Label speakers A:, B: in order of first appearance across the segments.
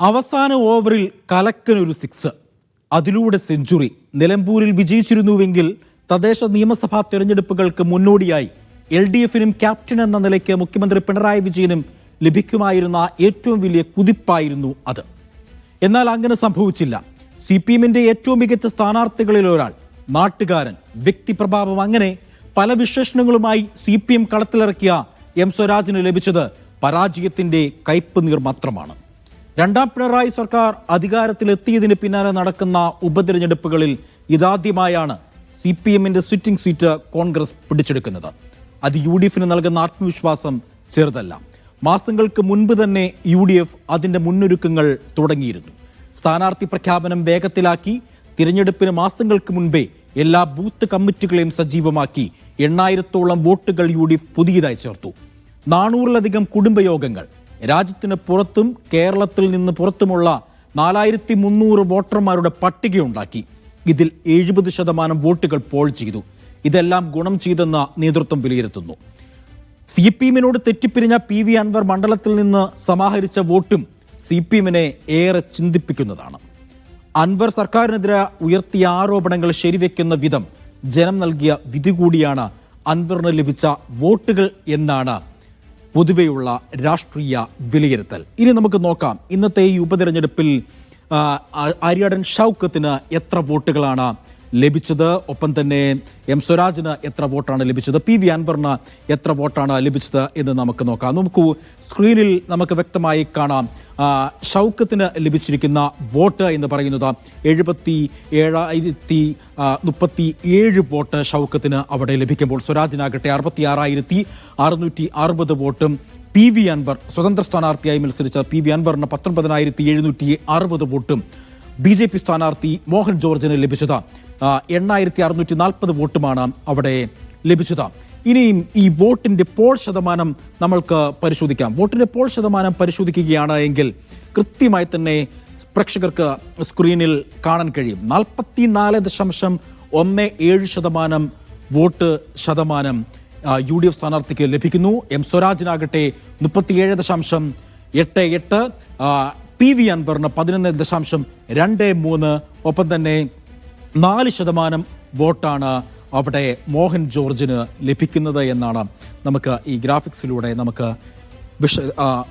A: അവസാന ഓവറിൽ കലക്കനൊരു സിക്സ്. അതിലൂടെ സെഞ്ചുറി. നിലമ്പൂരിൽ വിജയിച്ചിരുന്നുവെങ്കിൽ തദ്ദേശ നിയമസഭാ തെരഞ്ഞെടുപ്പുകൾക്ക് മുന്നോടിയായി എൽ ഡി എഫിനും ക്യാപ്റ്റൻ എന്ന നിലയ്ക്ക് മുഖ്യമന്ത്രി പിണറായി വിജയനും ലഭിക്കുമായിരുന്ന ഏറ്റവും വലിയ കുതിപ്പായിരുന്നു അത്. എന്നാൽ അങ്ങനെ സംഭവിച്ചില്ല. സി പി എമ്മിന്റെ ഏറ്റവും മികച്ച സ്ഥാനാർത്ഥികളിൽ ഒരാൾ നാട്ടുകാരൻ വ്യക്തിപ്രഭാവം അങ്ങനെ പല വിശേഷണങ്ങളുമായി സി പി എം കളത്തിലിറക്കിയ എം സ്വരാജിന് ലഭിച്ചത് പരാജയത്തിന്റെ കയ്പ് നീർ മാത്രമാണ്. രണ്ടാം പിണറായി സർക്കാർ അധികാരത്തിലെത്തിയതിന് പിന്നാലെ നടക്കുന്ന ഉപതെരഞ്ഞെടുപ്പുകളിൽ ഇതാദ്യമായാണ് സി പി എമ്മിന്റെ സിറ്റിംഗ് സീറ്റ് കോൺഗ്രസ് പിടിച്ചെടുക്കുന്നത്. അത് യു ഡി എഫിന് നൽകുന്ന ആത്മവിശ്വാസം ചെറുതല്ല. മാസങ്ങൾക്ക് മുൻപ് തന്നെ യു ഡി എഫ് അതിന്റെ മുന്നൊരുക്കങ്ങൾ തുടങ്ങിയിരുന്നു. സ്ഥാനാർത്ഥി പ്രഖ്യാപനം വേഗത്തിലാക്കി തിരഞ്ഞെടുപ്പിന് മാസങ്ങൾക്ക് മുൻപേ എല്ലാ ബൂത്ത് കമ്മിറ്റികളെയും സജീവമാക്കി എണ്ണായിരത്തോളം വോട്ടുകൾ യു ഡി എഫ് പുതിയതായി ചേർത്തു. നാനൂറിലധികം കുടുംബയോഗങ്ങൾ രാജ്യത്തിന് പുറത്തും കേരളത്തിൽ നിന്ന് പുറത്തുമുള്ള നാലായിരത്തി മുന്നൂറ് വോട്ടർമാരുടെ പട്ടികയുണ്ടാക്കി. ഇതിൽ എഴുപത് ശതമാനം വോട്ടുകൾ പോൾ ചെയ്തു. ഇതെല്ലാം ഗുണം ചെയ്തെന്ന് നേതൃത്വം വിലയിരുത്തുന്നു. സി പി എമ്മിനോട് തെറ്റിപ്പിരിഞ്ഞ പി വി അൻവർ മണ്ഡലത്തിൽ നിന്ന് സമാഹരിച്ച വോട്ടും സി പി എമ്മിനെ ഏറെ ചിന്തിപ്പിക്കുന്നതാണ്. അൻവർ സർക്കാരിനെതിരെ ഉയർത്തിയ ആരോപണങ്ങൾ ശരിവെക്കുന്ന വിധം ജനം നൽകിയ വിധി കൂടിയാണ് അൻവറിന് ലഭിച്ച വോട്ടുകൾ എന്നാണ് പൊതുവെയുള്ള രാഷ്ട്രീയ വിലയിരുത്തൽ. ഇനി നമുക്ക് നോക്കാം. ഇന്നത്തെ ഈ ഉപതെരഞ്ഞെടുപ്പിൽ അരിയടൻ ഷൗക്കത്തിന് എത്ര വോട്ടുകളാണ് ലഭിച്ചത്. ഒപ്പം തന്നെ എം സ്വരാജിന് എത്ര വോട്ടാണ് ലഭിച്ചത്? പി വി അൻവറിന് എത്ര വോട്ടാണ് ലഭിച്ചത് എന്ന് നമുക്ക് നോക്കാം. നമുക്ക് സ്ക്രീനിൽ നമുക്ക് വ്യക്തമായി കാണാം. ഷൗക്കത്തിന് ലഭിച്ചിരിക്കുന്ന വോട്ട് എന്ന് പറയുന്നത് എഴുപത്തി ഏഴായിരത്തി മുപ്പത്തി ഏഴ് വോട്ട് ഷൗക്കത്തിന് അവിടെ ലഭിക്കുമ്പോൾ സ്വരാജിനാകട്ടെ അറുപത്തി ആറായിരത്തി അറുന്നൂറ്റി അറുപത് വോട്ടും പി വി അൻവർ സ്വതന്ത്ര സ്ഥാനാർത്ഥിയായി മത്സരിച്ച പി വി അൻവറിന് പത്തൊൻപതിനായിരത്തി എഴുന്നൂറ്റി അറുപത് വോട്ടും ബി ജെ പി സ്ഥാനാർത്ഥി മോഹൻ ജോർജിന് ലഭിച്ചത് എണ്ണായിരത്തി അറുന്നൂറ്റി നാൽപ്പത് വോട്ടുമാണ് അവിടെ ലഭിച്ചത്. ഇനിയും ഈ വോട്ടിന്റെ പോൾ ശതമാനം നമ്മൾക്ക് പരിശോധിക്കാം. വോട്ടിന്റെ പോൾ ശതമാനം പരിശോധിക്കുകയാണ് എങ്കിൽ കൃത്യമായി തന്നെ പ്രേക്ഷകർക്ക് സ്ക്രീനിൽ കാണാൻ കഴിയും. നാൽപ്പത്തിനാല് ദശാംശം ഒന്ന് ഏഴ് ശതമാനം വോട്ട് ശതമാനം യു ഡി എഫ് സ്ഥാനാർത്ഥിക്ക് ലഭിക്കുന്നു. എം സ്വരാജിനാകട്ടെ മുപ്പത്തിയേഴ് ദശാംശം എട്ട് എട്ട് പി വി അൻവറിന് പതിനൊന്ന് ദശാംശം രണ്ട് മൂന്ന് ഒപ്പം തന്നെ നാല് ശതമാനം വോട്ടാണ് അവിടെ മോഹൻ ജോർജിന് ലഭിക്കുന്നത് എന്നാണ് നമുക്ക് ഈ ഗ്രാഫിക്സിലൂടെ നമുക്ക് വിഷ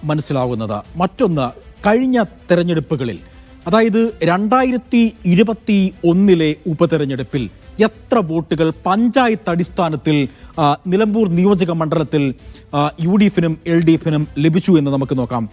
A: മനസ്സിലാവുന്നത്. മറ്റൊന്ന് കഴിഞ്ഞ തെരഞ്ഞെടുപ്പുകളിൽ അതായത് രണ്ടായിരത്തി ഇരുപത്തി ഒന്നിലെ ഉപതെരഞ്ഞെടുപ്പിൽ എത്ര വോട്ടുകൾ പഞ്ചായത്ത് അടിസ്ഥാനത്തിൽ നിലമ്പൂർ നിയോജക മണ്ഡലത്തിൽ യു ഡി എഫിനും എൽ ഡി എഫിനും ലഭിച്ചു എന്ന് നമുക്ക് നോക്കാം.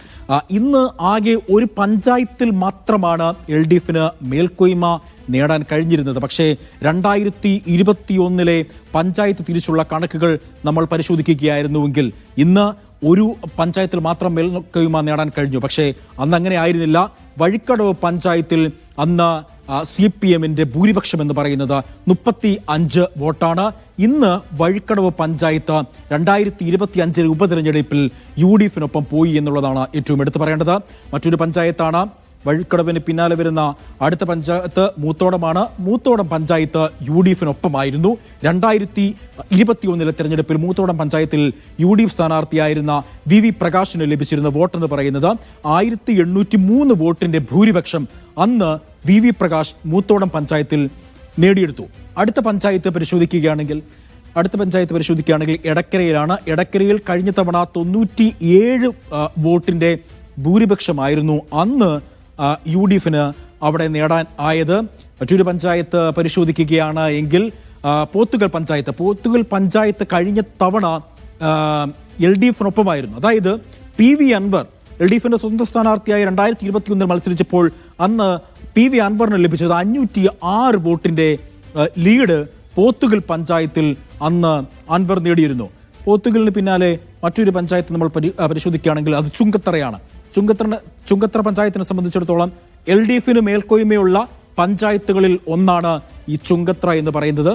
A: ഇന്ന് ആകെ ഒരു പഞ്ചായത്തിൽ മാത്രമാണ് എൽ ഡി എഫിന് മേൽക്കോയ്മ നേടാൻ കഴിഞ്ഞിരുന്നത്. പക്ഷേ രണ്ടായിരത്തി ഇരുപത്തി ഒന്നിലെ പഞ്ചായത്ത് തിരിച്ചുള്ള കണക്കുകൾ നമ്മൾ പരിശോധിക്കുകയായിരുന്നുവെങ്കിൽ ഇന്ന് ഒരു പഞ്ചായത്തിൽ മാത്രം മേൽക്കോയ്മ നേടാൻ കഴിഞ്ഞു. പക്ഷേ അന്ന് അങ്ങനെ ആയിരുന്നില്ല. വഴിക്കടവ് പഞ്ചായത്തിൽ അന്ന് സി പി എമ്മിന്റെ ഭൂരിപക്ഷം എന്ന് പറയുന്നത് മുപ്പത്തി അഞ്ച് വോട്ടാണ്. ഇന്ന് വഴിക്കടവ് പഞ്ചായത്ത് രണ്ടായിരത്തി ഇരുപത്തി അഞ്ചിലെ ഉപതെരഞ്ഞെടുപ്പിൽ യു ഡി എഫിനൊപ്പം പോയി എന്നുള്ളതാണ് ഏറ്റവും എടുത്തു പറയേണ്ടത്. മറ്റൊരു പഞ്ചായത്താണ് വഴിക്കടവിന് പിന്നാലെ വരുന്ന അടുത്ത പഞ്ചായത്ത് മൂത്തോടമാണ്. മൂത്തോടം പഞ്ചായത്ത് യു ഡി എഫിനൊപ്പമായിരുന്നു. രണ്ടായിരത്തി ഇരുപത്തിയൊന്നിലെ തെരഞ്ഞെടുപ്പിൽ മൂത്തോടം പഞ്ചായത്തിൽ യു ഡി എഫ് സ്ഥാനാർത്ഥിയായിരുന്ന വി വി പ്രകാശിന് ലഭിച്ചിരുന്ന വോട്ടെന്ന് പറയുന്നത് ആയിരത്തി എണ്ണൂറ്റി മൂന്ന് വോട്ടിന്റെ ഭൂരിപക്ഷം അന്ന് വി വി പ്രകാശ് മൂത്തോടം പഞ്ചായത്തിൽ നേടിയെടുത്തു. അടുത്ത പഞ്ചായത്ത് പരിശോധിക്കുകയാണെങ്കിൽ അടുത്ത പഞ്ചായത്ത് പരിശോധിക്കുകയാണെങ്കിൽ എടക്കരയിലാണ്. എടക്കരയിൽ കഴിഞ്ഞ തവണ തൊണ്ണൂറ്റി ഏഴ് വോട്ടിന്റെ ഭൂരിപക്ഷമായിരുന്നു. അന്ന് യു ഡി എഫിന് അവിടെ നേടാൻ ആയത്. മറ്റൊരു പഞ്ചായത്ത് പരിശോധിക്കുകയാണ് എങ്കിൽ പോത്തുകൽ പഞ്ചായത്ത്. പോത്തുകൽ പഞ്ചായത്ത് കഴിഞ്ഞ തവണ എൽ ഡി എഫിനൊപ്പമായിരുന്നു അതായത് P V Anvar L D എഫിന്റെ സ്വന്തം സ്ഥാനാർത്ഥിയായി രണ്ടായിരത്തി ഇരുപത്തി ഒന്നിൽ മത്സരിച്ചപ്പോൾ അന്ന് പി വി അൻവറിന് ലഭിച്ചത് അഞ്ഞൂറ്റി ആറ് വോട്ടിന്റെ ലീഡ് പോത്തുകൽ പഞ്ചായത്തിൽ അന്ന് അൻവർ നേടിയിരുന്നു. പോത്തുകലിന് പിന്നാലെ മറ്റൊരു പഞ്ചായത്ത് നമ്മൾ പരി- പരിശോധിക്കുകയാണെങ്കിൽ അത് ചുങ്കത്തറയാണ്. ചുങ്കത്തറ ചുങ്കത്ര പഞ്ചായത്തിനെ സംബന്ധിച്ചിടത്തോളം എൽ ഡി എഫിന് മേൽക്കോയ്മയുള്ള പഞ്ചായത്തുകളിൽ ഒന്നാണ് ഈ ചുങ്കത്ര എന്ന് പറയുന്നത്.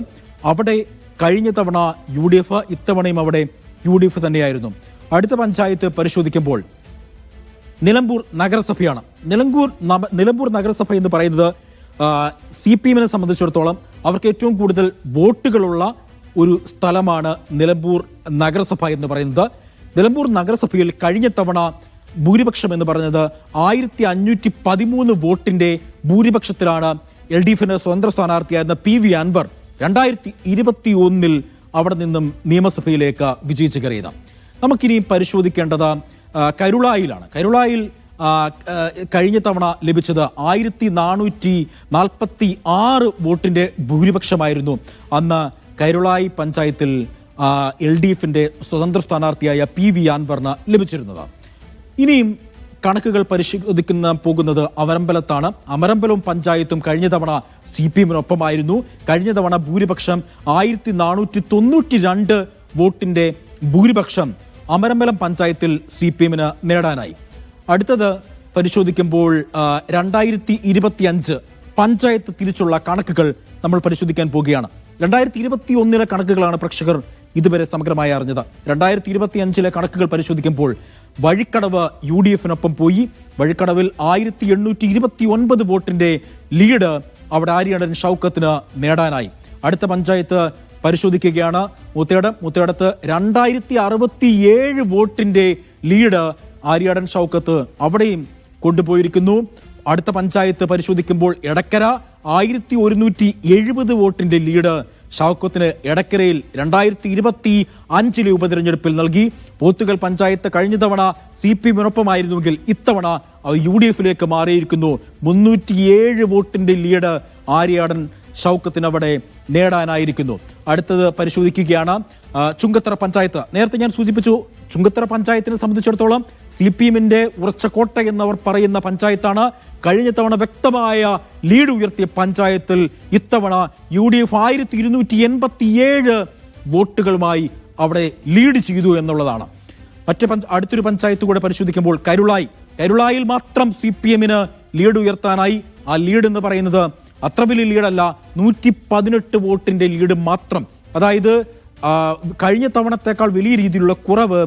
A: അവിടെ കഴിഞ്ഞ തവണ യു ഡി എഫ് ഇത്തവണയും അവിടെ യു ഡി എഫ് തന്നെയായിരുന്നു. അടുത്ത പഞ്ചായത്ത് പരിശോധിക്കുമ്പോൾ നിലമ്പൂർ നഗരസഭയാണ്. നിലമ്പൂർ നിലമ്പൂർ നഗരസഭ എന്ന് പറയുന്നത് സി പി എമ്മിനെ സംബന്ധിച്ചിടത്തോളം അവർക്ക് ഏറ്റവും കൂടുതൽ വോട്ടുകളുള്ള ഒരു സ്ഥലമാണ് നിലമ്പൂർ നഗരസഭ എന്ന് പറയുന്നത്. നിലമ്പൂർ നഗരസഭയിൽ കഴിഞ്ഞ തവണ ഭൂരിപക്ഷം എന്ന് പറഞ്ഞത് ആയിരത്തി അഞ്ഞൂറ്റി പതിമൂന്ന് വോട്ടിന്റെ ഭൂരിപക്ഷത്തിലാണ് എൽ ഡി എഫിന് സ്വതന്ത്ര സ്ഥാനാർത്ഥിയായിരുന്ന പി വി അൻവർ രണ്ടായിരത്തി ഇരുപത്തി ഒന്നിൽ അവിടെ നിന്നും നിയമസഭയിലേക്ക് വിജയിച്ചു കയറിയത്. നമുക്കിനി പരിശോധിക്കേണ്ടത് കരുളായിലാണ്. കരുളായിൽ കഴിഞ്ഞ തവണ ലഭിച്ചത് ആയിരത്തി നാനൂറ്റി നാൽപ്പത്തി ആറ് വോട്ടിന്റെ ഭൂരിപക്ഷമായിരുന്നു. അന്ന് കരുളായി പഞ്ചായത്തിൽ എൽ ഡി എഫിന്റെ സ്വതന്ത്ര സ്ഥാനാർത്ഥിയായ പി വി അൻവറിന് ലഭിച്ചിരുന്നത്. ഇനിയും കണക്കുകൾ പരിശോധിക്കുന്ന പോകുന്നത് അവരമ്പലത്താണ്. അമരമ്പലവും പഞ്ചായത്തും കഴിഞ്ഞ തവണ സി പി എമ്മിനൊപ്പമായിരുന്നു. കഴിഞ്ഞ തവണ ഭൂരിപക്ഷം ആയിരത്തി നാനൂറ്റി തൊണ്ണൂറ്റി രണ്ട് വോട്ടിന്റെ ഭൂരിപക്ഷം അമരമ്പലം പഞ്ചായത്തിൽ സി പി എമ്മിന് നേടാനായി. അടുത്തത് പരിശോധിക്കുമ്പോൾ രണ്ടായിരത്തി ഇരുപത്തി അഞ്ച് പഞ്ചായത്ത് തിരിച്ചുള്ള കണക്കുകൾ നമ്മൾ പരിശോധിക്കാൻ പോവുകയാണ് രണ്ടായിരത്തി ഇരുപത്തി ഒന്നിലെ കണക്കുകളാണ് പ്രേക്ഷകർ ഇതുവരെ സമഗ്രമായി അറിഞ്ഞത്. രണ്ടായിരത്തി ഇരുപത്തി അഞ്ചിലെ കണക്കുകൾ പരിശോധിക്കുമ്പോൾ വഴിക്കടവ് യു ഡി എഫിനൊപ്പം പോയി. വഴിക്കടവിൽ ആയിരത്തി എണ്ണൂറ്റി ഇരുപത്തി ഒൻപത് വോട്ടിന്റെ ലീഡ് അവിടെ ആര്യടൻ ഷൗക്കത്തിന് നേടാനായി. അടുത്ത പഞ്ചായത്ത് പരിശോധിക്കുകയാണ്. മുത്തേടം മുത്തേടത്ത് രണ്ടായിരത്തി അറുപത്തി ഏഴ് വോട്ടിന്റെ ലീഡ് ആര്യാടൻ ഷൗക്കത്ത് അവിടെയും കൊണ്ടുപോയിരിക്കുന്നു. അടുത്ത പഞ്ചായത്ത് പരിശോധിക്കുമ്പോൾ എടക്കര ആയിരത്തി ഒരുന്നൂറ്റി എഴുപത് വോട്ടിന്റെ ലീഡ് ഷൗക്കത്തിന് എടക്കരയിൽ രണ്ടായിരത്തി ഇരുപത്തി അഞ്ചിലെ ഉപതെരഞ്ഞെടുപ്പിൽ നൽകി. പോത്തുകൽ പഞ്ചായത്ത് കഴിഞ്ഞ തവണ സി പി എമ്മിനൊപ്പമായിരുന്നുവെങ്കിൽ ഇത്തവണ യു ഡി എഫിലേക്ക് മാറിയിരിക്കുന്നു. മുന്നൂറ്റിയേഴ് വോട്ടിന്റെ ലീഡ് ആര്യാടൻ ഷൗക്കത്തിന് അവിടെ നേടാനായിരിക്കുന്നു. അടുത്തത് പരിശോധിക്കുകയാണ്. ചുങ്കത്തറ പഞ്ചായത്ത്. നേരത്തെ ഞാൻ സൂചിപ്പിച്ചു ചുങ്കത്തറ പഞ്ചായത്തിനെ സംബന്ധിച്ചിടത്തോളം സി പി എമ്മിന്റെ ഉറച്ചക്കോട്ട എന്നവർ പറയുന്ന പഞ്ചായത്താണ് കഴിഞ്ഞ തവണ വ്യക്തമായ ലീഡ് ഉയർത്തിയ പഞ്ചായത്തിൽ ഇത്തവണ യു ഡി എഫ് ആയിരത്തി ഇരുന്നൂറ്റി എൺപത്തിയേഴ് വോട്ടുകളുമായി അവിടെ ലീഡ് ചെയ്തു എന്നുള്ളതാണ്. മറ്റ് പഞ്ച അടുത്തൊരു പഞ്ചായത്ത് കൂടെ പരിശോധിക്കുമ്പോൾ കരുളായി. കരുളായിൽ മാത്രം സി പി എമ്മിന് ലീഡ് ഉയർത്താനായി. ആ ലീഡ് എന്ന് പറയുന്നത് അത്ര വലിയ ലീഡല്ല നൂറ്റി പതിനെട്ട് വോട്ടിന്റെ ലീഡ് മാത്രം. അതായത് കഴിഞ്ഞ തവണത്തേക്കാൾ വലിയ രീതിയിലുള്ള കുറവ്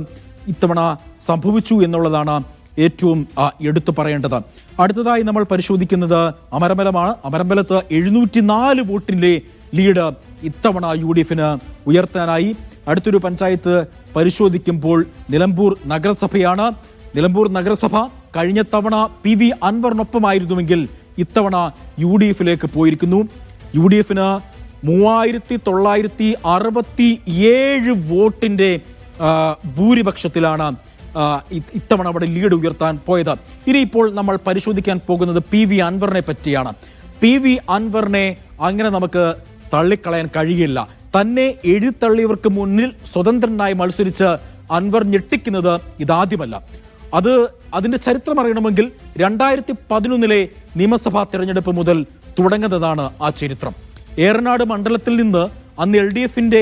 A: ഇത്തവണ സംഭവിച്ചു എന്നുള്ളതാണ് ഏറ്റവും എടുത്തു പറയേണ്ടത്. അടുത്തതായി നമ്മൾ പരിശോധിക്കുന്നത് അമരമ്പലമാണ് അമരമ്പലത്ത് എഴുന്നൂറ്റി നാല് വോട്ടിന്റെ ലീഡ് ഇത്തവണ യു ഡി എഫിന് ഉയർത്താനായി. അടുത്തൊരു പഞ്ചായത്ത് പരിശോധിക്കുമ്പോൾ നിലമ്പൂർ നഗരസഭയാണ്. നിലമ്പൂർ നഗരസഭ കഴിഞ്ഞ തവണ പി വി അൻവറിനൊപ്പമായിരുന്നുവെങ്കിൽ ഇത്തവണ യു ഡി എഫിലേക്ക് പോയിരിക്കുന്നു. യു ഡി എഫിന് മൂവായിരത്തി തൊള്ളായിരത്തി അറുപത്തി ഏഴ് വോട്ടിന്റെ ഭൂരിപക്ഷത്തിലാണ് ഇത്തവണ അവിടെ ലീഡ് ഉയർത്താൻ പോയത്. ഇനി ഇപ്പോൾ നമ്മൾ പരിശോധിക്കാൻ പോകുന്നത് പി വി അൻവറിനെ പറ്റിയാണ്. പി വി അൻവറിനെ അങ്ങനെ നമുക്ക് തള്ളിക്കളയാൻ കഴിയില്ല. തന്നെ എഴുത്തള്ളിയവർക്ക് മുന്നിൽ സ്വതന്ത്രനായി മത്സരിച്ച് അൻവർ ഞെട്ടിക്കുന്നത് ഇതാദ്യമല്ല. അത് അതിന്റെ ചരിത്രം അറിയണമെങ്കിൽ രണ്ടായിരത്തി പതിനൊന്നിലെ നിയമസഭാ തിരഞ്ഞെടുപ്പ് മുതൽ തുടങ്ങുന്നതാണ് ആ ചരിത്രം. ഏറനാട് മണ്ഡലത്തിൽ നിന്ന് അന്ന് എൽ ഡി എഫിന്റെ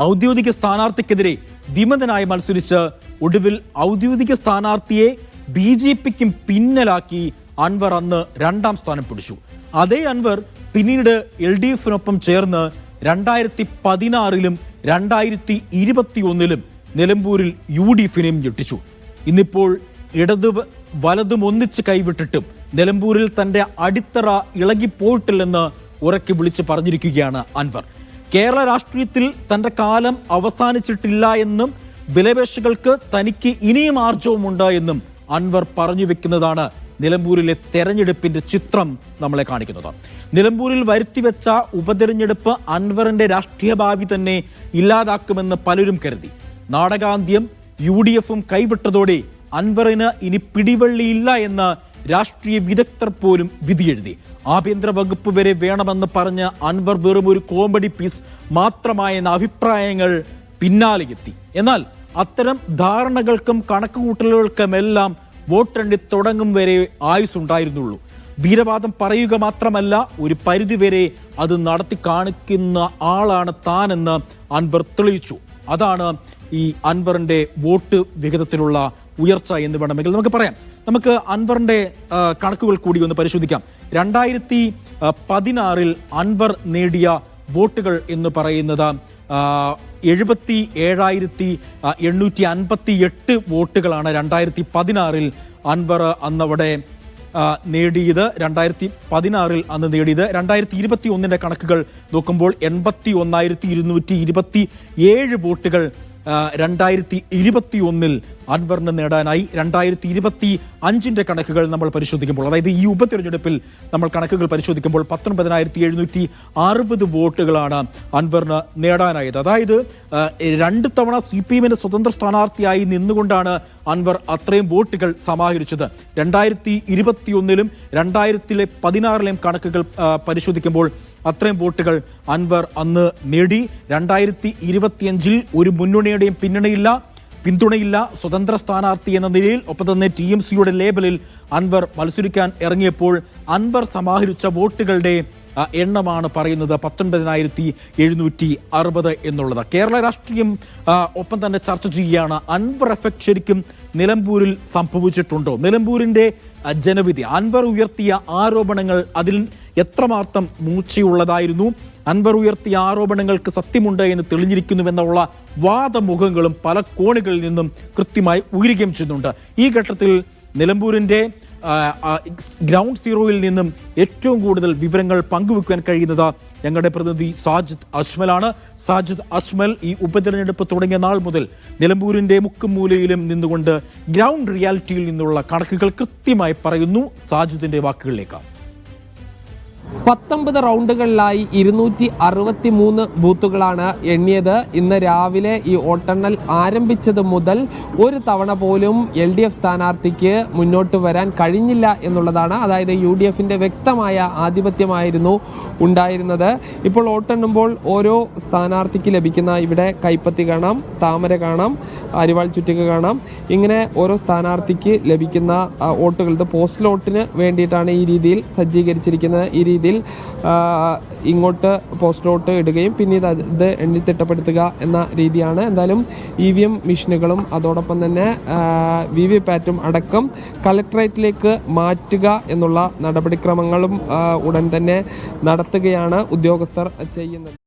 A: ഔദ്യോഗിക സ്ഥാനാർത്ഥിക്കെതിരെ വിമതനായി മത്സരിച്ച് ഒടുവിൽ ഔദ്യോഗിക സ്ഥാനാർത്ഥിയെ ബി ജെ പിക്കും പിന്നലാക്കി അൻവർ അന്ന് രണ്ടാം സ്ഥാനം പിടിച്ചു. അതേ അൻവർ പിന്നീട് എൽ ഡി എഫിനൊപ്പം ചേർന്ന് രണ്ടായിരത്തി പതിനാറിലും രണ്ടായിരത്തി ഇരുപത്തി ഒന്നിലും നിലമ്പൂരിൽ യു ഡി എഫിനെയും ഞെട്ടിച്ചു. ഇന്നിപ്പോൾ ഇടത് വലതും ഒന്നിച്ച് കൈവിട്ടിട്ടും നിലമ്പൂരിൽ തന്റെ അടിത്തറ ഇളകിപ്പോയിട്ടില്ലെന്ന് ഉറക്കി വിളിച്ച് പറഞ്ഞിരിക്കുകയാണ് അൻവർ. കേരള രാഷ്ട്രീയത്തിൽ തന്റെ കാലം അവസാനിച്ചിട്ടില്ല എന്നും വിലപേശകൾക്ക് തനിക്ക് ഇനിയും ആർജവുമുണ്ട് എന്നും അൻവർ പറഞ്ഞു വെക്കുന്നതാണ് നിലമ്പൂരിലെ തെരഞ്ഞെടുപ്പിന്റെ ചിത്രം നമ്മളെ കാണിക്കുന്നത്. നിലമ്പൂരിൽ വരുത്തിവെച്ച ഉപതെരഞ്ഞെടുപ്പ് അൻവറിന്റെ രാഷ്ട്രീയ ഭാവി തന്നെ ഇല്ലാതാക്കുമെന്ന് പലരും കരുതി. നാടകാന്ത്യം യു ഡി എഫും കൈവിട്ടതോടെ അൻവറിന് ഇനി പിടിവള്ളിയില്ല എന്ന് രാഷ്ട്രീയ വിദഗ്ധർ പോലും വിധിയെഴുതി. ആഭ്യന്തര വകുപ്പ് വരെ വേണമെന്ന് പറഞ്ഞ് അൻവർ വെറും ഒരു കോമഡി പീസ് മാത്രമായെന്ന അഭിപ്രായങ്ങൾ പിന്നാലെ എത്തി എന്നാൽ അത്തരം ധാരണകൾക്കും കണക്കുകൂട്ടലുകൾക്കുമെല്ലാം വോട്ടെണ്ണി തുടങ്ങും വരെ ആയുസുണ്ടായിരുന്നുള്ളൂ വീരവാദം പറയുക മാത്രമല്ല ഒരു പരിധിവരെ അത് നടത്തി കാണിക്കുന്ന ആളാണ് താനെന്ന് അൻവർ തെളിയിച്ചു. അതാണ് ഈ അൻവറിന്റെ വോട്ട് വിഹിതത്തിലുള്ള ഉയർച്ച എന്ന് വേണമെങ്കിൽ നമുക്ക് പറയാം. നമുക്ക് അൻവറിന്റെ കണക്കുകൾ കൂടി ഒന്ന് പരിശോധിക്കാം. രണ്ടായിരത്തി പതിനാറിൽ അൻവർ നേടിയ വോട്ടുകൾ എന്ന് പറയുന്നത് എഴുപത്തി ഏഴായിരത്തി എണ്ണൂറ്റി അൻപത്തി എട്ട് വോട്ടുകളാണ് രണ്ടായിരത്തി പതിനാറിൽ അൻവർ അന്നവിടെ നേടിയത്. രണ്ടായിരത്തി പതിനാറിൽ അന്ന് നേടിയത്. രണ്ടായിരത്തി ഇരുപത്തി ഒന്നിന്റെ കണക്കുകൾ നോക്കുമ്പോൾ എൺപത്തി ഒന്നായിരത്തി ഇരുന്നൂറ്റി ഇരുപത്തി ഏഴ് വോട്ടുകൾ രണ്ടായിരത്തി ഇരുപത്തി ഒന്നിൽ അൻവറിന് നേടാനായി രണ്ടായിരത്തി ഇരുപത്തി അഞ്ചിന്റെ കണക്കുകൾ നമ്മൾ പരിശോധിക്കുമ്പോൾ അതായത് ഈ ഉപതെരഞ്ഞെടുപ്പിൽ നമ്മൾ കണക്കുകൾ പരിശോധിക്കുമ്പോൾ പത്തൊൻപതിനായിരത്തി എഴുന്നൂറ്റി അറുപത് വോട്ടുകളാണ് അൻവറിന് നേടാനായത്. അതായത് രണ്ട് തവണ സി പി എമ്മിന് സ്വതന്ത്ര സ്ഥാനാർത്ഥിയായി നിന്നുകൊണ്ടാണ് അൻവർ അത്രയും വോട്ടുകൾ സമാഹരിച്ചത്. രണ്ടായിരത്തി ഇരുപത്തിയൊന്നിലും രണ്ടായിരത്തിലെ പതിനാറിലെയും കണക്കുകൾ പരിശോധിക്കുമ്പോൾ അത്രയും വോട്ടുകൾ അൻവർ അന്ന് നേടി. രണ്ടായിരത്തി ഇരുപത്തിയഞ്ചിൽ ഒരു മുന്നണിയുടെയും പിന്നണിയില്ല പിന്തുണയില്ല സ്വതന്ത്ര സ്ഥാനാർത്ഥി എന്ന നിലയിൽ. ഒപ്പം തന്നെ ടി എം സിയുടെ ലേബലിൽ അൻവർ മത്സരിക്കാൻ ഇറങ്ങിയപ്പോൾ അൻവർ സമാഹരിച്ച വോട്ടുകളുടെ എണ്ണമാണ് പറയുന്നത് പത്തൊൻപതിനായിരത്തി എഴുന്നൂറ്റി അറുപത് എന്നുള്ളത്. കേരള രാഷ്ട്രീയം ഒപ്പം തന്നെ ചർച്ച ചെയ്യുകയാണ്. അൻവർ എഫക്ട് ശരിക്കും നിലമ്പൂരിൽ സംഭവിച്ചിട്ടുണ്ടോ? നിലമ്പൂരിന്റെ ജനവിധി. അൻവർ ഉയർത്തിയ ആരോപണങ്ങൾ അതിൽ എത്രമാത്രം മൂർച്ചയുള്ളതായിരുന്നു? അൻവർ ഉയർത്തിയ ആരോപണങ്ങൾക്ക് സത്യമുണ്ട് എന്ന് തെളിഞ്ഞിരിക്കുന്നുവെന്നുള്ള വാദമുഖങ്ങളും പല കോണുകളിൽ നിന്നും കൃത്യമായി ഉയരുകയും ചെയ്യുന്നുണ്ട്. ഈ ഘട്ടത്തിൽ ആ, ഗ്രൗണ്ട് സീറോയിൽ നിന്നും ഏറ്റവും കൂടുതൽ വിവരങ്ങൾ പങ്കുവെക്കാൻ കഴിയുന്നത് ഞങ്ങളുടെ പ്രതിനിധി സാജിദ് അജ്മലാണ്. സാജിദ് അജ്മൽ ഈ ഉപതെരഞ്ഞെടുപ്പ് തുടങ്ങിയ നാൾ മുതൽ നിലമ്പൂരിന്റെ മുക്കും മൂലയിലും നിന്നുകൊണ്ട് ഗ്രൗണ്ട് റിയാലിറ്റിയിൽ നിന്നുള്ള കണക്കുകൾ കൃത്യമായി പറയുന്നു. സാജിദിന്റെ വാക്കുകളിലേക്കാണ്
B: പത്തൊമ്പത് റൗണ്ടുകളിലായി ഇരുന്നൂറ്റി അറുപത്തി മൂന്ന് ബൂത്തുകളാണ് എണ്ണിയത്. ഇന്ന് രാവിലെ ഈ വോട്ടെണ്ണൽ ആരംഭിച്ചത് മുതൽ ഒരു തവണ പോലും എൽ ഡി എഫ് സ്ഥാനാർത്ഥിക്ക് മുന്നോട്ട് വരാൻ കഴിഞ്ഞില്ല എന്നുള്ളതാണ്. അതായത് യു ഡി എഫിന്റെ വ്യക്തമായ ആധിപത്യമായിരുന്നു ഉണ്ടായിരുന്നത്. ഇപ്പോൾ വോട്ടെണ്ണുമ്പോൾ ഓരോ സ്ഥാനാർത്ഥിക്ക് ലഭിക്കുന്ന ഇവിടെ കൈപ്പത്തി കാണാം താമര കാണാം അരിവാൾ ചുറ്റിക കാണാം. ഇങ്ങനെ ഓരോ സ്ഥാനാർത്ഥിക്ക് ലഭിക്കുന്ന വോട്ടുകൾ ഇത് പോസ്റ്റൽ വോട്ടിന് വേണ്ടിയിട്ടാണ് ഈ രീതിയിൽ സജ്ജീകരിച്ചിരിക്കുന്നത്. ഈ രീതിയിൽ ഇങ്ങോട്ട് പോസ്റ്റോട്ട് ഇടുകയും പിന്നീട് അത് എണ്ണി തിട്ടപ്പെടുത്തുക എന്ന രീതിയാണ്. എന്തായാലും ഇ വി എം മെഷീനുകളും അതോടൊപ്പം തന്നെ വി വി പാറ്റും അടക്കം കളക്ടറേറ്റിലേക്ക് മാറ്റുക എന്നുള്ള നടപടിക്രമങ്ങളും ഉടൻ തന്നെ നടത്തുകയാണ് ഉദ്യോഗസ്ഥർ ചെയ്യുന്നത്.